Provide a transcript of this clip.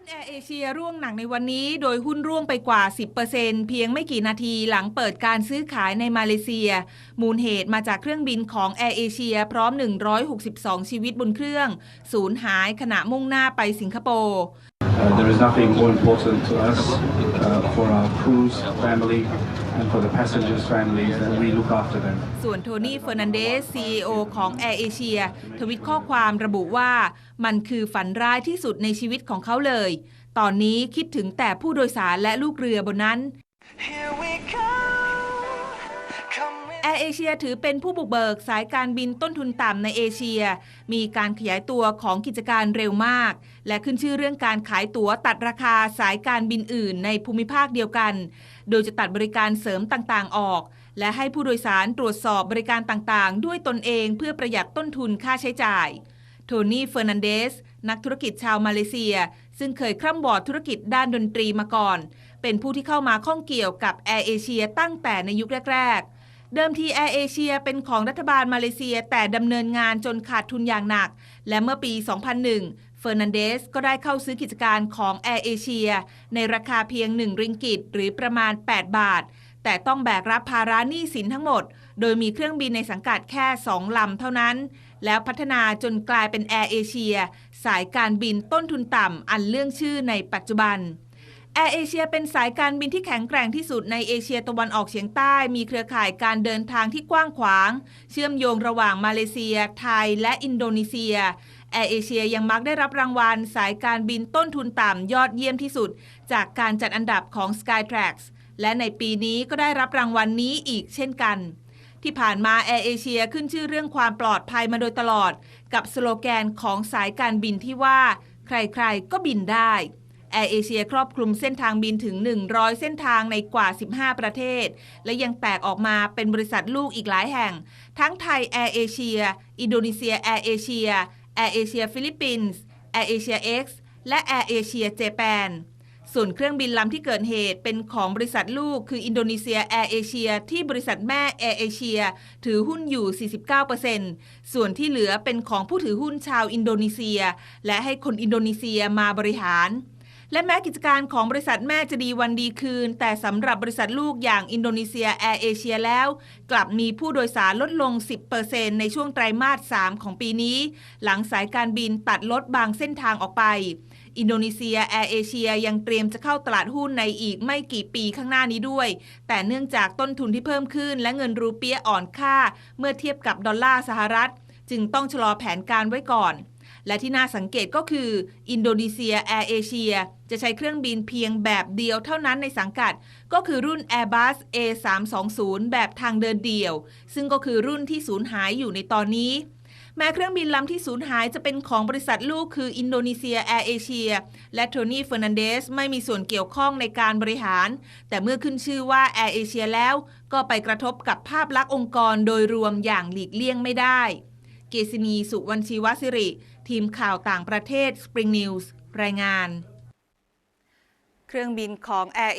หุ้นแอร์เอเชียร่วงหนักในวันนี้ โดยหุ้นร่วงไปกว่า 10%เพียงไม่กี่นาทีหลังเปิดการซื้อขายในมาเลเซีย มูลเหตุมาจากเครื่องบินของแอร์เอเชียพร้อม 162 ชีวิตบนเครื่อง สูญหายขณะมุ่งหน้าไปสิงคโปร์ Uh, there is nothing more important to us uh, for our crew's family and for the passengers' families, and we look after them. ส่วนโทนี่เฟอร์นันเดส CEO ของ Air Asia ทวิตข้อความระบุว่า มันคือฝันร้ายที่สุดในชีวิตของเขาเลย ตอนนี้คิดถึงแต่ผู้โดยสารและลูกเรือบนนั้น Here we go. Come with แอ ร์เอเชียถือเป็นผู้บุกเบิกสายการบินต้นทุนต่ำในเอเชีย มีการขยายตัวของกิจการเร็วมาก และขึ้นชื่อเรื่องการขายตั๋วตัดราคาสายการบินอื่นในภูมิภาคเดียวกัน โดยจะตัดบริการเสริมต่างๆ ออก และให้ผู้โดยสารตรวจสอบบริการต่างๆ ด้วยตนเองเพื่อประหยัดต้นทุนค่าใช้จ่าย โทนี่ เฟอร์นันเดส นักธุรกิจชาวมาเลเซีย ซึ่งเคยคร่ำวอดธุรกิจด้านดนตรีมาก่อน เป็นผู้ที่เข้ามาข้องเกี่ยวกับแอร์เอเชียตั้งแต่ในยุคแรกๆ เดิมทีแอร์เอเชียเป็นของรัฐบาลมาเลเซีย แต่ดำเนินงานจนขาดทุนอย่างหนัก และเมื่อปี 2001 เฟอร์นันเดสก็ได้เข้าซื้อกิจการของแอร์เอเชียในราคาเพียง 1 ริงกิตหรือประมาณ 8 บาท แต่ต้องแบกรับภาระหนี้สินทั้งหมด โดยมีเครื่องบินในสังกัดแค่ 2 ลำเท่านั้น แล้วพัฒนาจนกลายเป็นแอร์เอเชียสายการบินต้นทุนต่ำอันเรื่องชื่อในปัจจุบัน แอร์เอเชียเป็นสายการบินที่แข็งแกร่งที่สุดในเอเชียตะวันออกเฉียงใต้ มีเครือข่ายการเดินทางที่กว้างขวาง เชื่อมโยงระหว่างมาเลเซีย ไทย และอินโดนีเซียแอร์เอเชียยังมักได้รับรางวัล สายการบินต้นทุนต่ำยอดเยี่ยมที่สุด จากการจัดอันดับของ Skytrax และในปีนี้ก็ได้รับรางวัลนนี้อีกเช่นกัน ที่ผ่านมาแอร์เอเชียขึ้นชื่อเรื่องความปลอดภัยมาโดยตลอด กับสโลแกนของสายการบินที่ว่า ใครๆก็บินได้ แอร์เอเชียครอบคลุมเส้นทางบินถึง 100 เส้นทางในกว่า 15 ประเทศ และยังแตกออกมาเป็นบริษัทลูกอีกหลายแห่ง ทั้งไทยแอร์เอเชีย อินโดนีเซียแอร์เอเชียแอร์เอเชียฟิลิปปินส์แอร์เอเชียเอ็กซ์และแอร์เอเชียเจแปนส่วนเครื่องบินลำที่เกิดเหตุเป็นของบริษัทลูกคืออินโดนีเซียแอร์เอเชียที่บริษัทแม่แอร์เอเชียถือหุ้นอยู่ 49%ส่วนที่เหลือเป็นของผู้ถือหุ้นชาวอินโดนีเซีย และให้คนอินโดนีเซียมาบริหาร และแม้กิจการของบริษัทแม่จะดีวันดีคืน แต่สำหรับบริษัทลูกอย่างอินโดนีเซียแอร์เอเชียแล้ว กลับมีผู้โดยสารลดลง 10%ในช่วงไตรมาส 3 ของปีนี้ หลังสายการบินตัดลดบางเส้นทางออกไป อินโดนีเซียแอร์เอเชียยังเตรียมจะเข้าตลาดหุ้นในอีกไม่กี่ปีข้างหน้านี้ด้วย แต่เนื่องจากต้นทุนที่เพิ่มขึ้น และเงินรูเปียอ่อนค่า เมื่อเทียบกับดอลลาร์สหรัฐ จึงต้องชะลอแผนการไว้ก่อน และที่น่าสังเกตก็คือ อินโดนีเซียแอร์เอเชียจะใช้เครื่องบินเพียงแบบเดียวเท่านั้นในสังกัด ก็คือรุ่น Airbus A320 แบบทางเดินเดี่ยว ซึ่งก็คือรุ่นที่สูญหายอยู่ในตอนนี้แม้เครื่องบินลำที่สูญหายจะเป็นของบริษัทลูกคืออินโดนีเซียแอร์เอเชียและโทนี่เฟอร์นันเดสไม่มีส่วนเกี่ยวข้องในการบริหาร แต่เมื่อขึ้นชื่อว่าแอร์เอเชียแล้ว ก็ไปกระทบกับภาพลักษณ์องค์กรโดยรวมอย่างหลีกเลี่ยงไม่ได้ เกษณีสุวรรณชีวสิริ ทีมข่าวต่างประเทศ Spring News รายงาน เครื่องบินของ Air